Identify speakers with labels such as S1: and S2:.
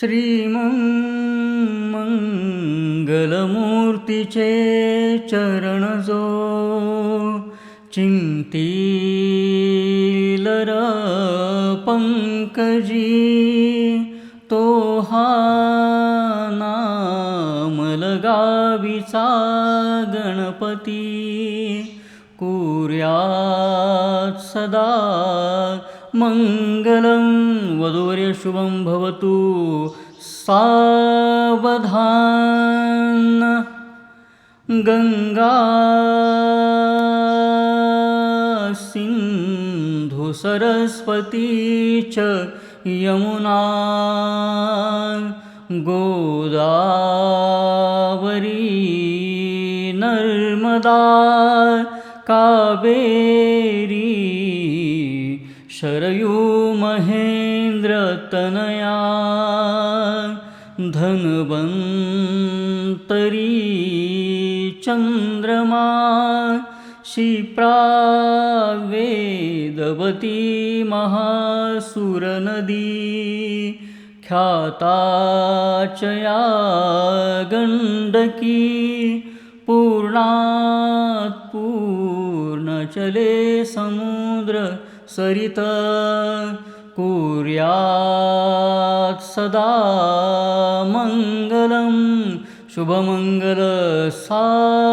S1: श्रीमङ्गलमूर्तीचे चरण जो चिंतील पंकजी तो हा नाम गणपती. कुर्यात् सदा मङ्गलं वधूर्य शुभं भवतु। सावधान। गङ्गा सिन्धु सरस्वती च यमुना गोदावरी नर्मदा कावेरी शरयू महेन्द्रतनया धन्वन्तरी चन्द्रमा क्षिप्रा वेदवती महासुरनदी ख्याता गण्डकी पूर्णात् पूर्णचले समुद्र सरित कुर्यात् सदा मङ्गलं शुभमङ्गल सावधान।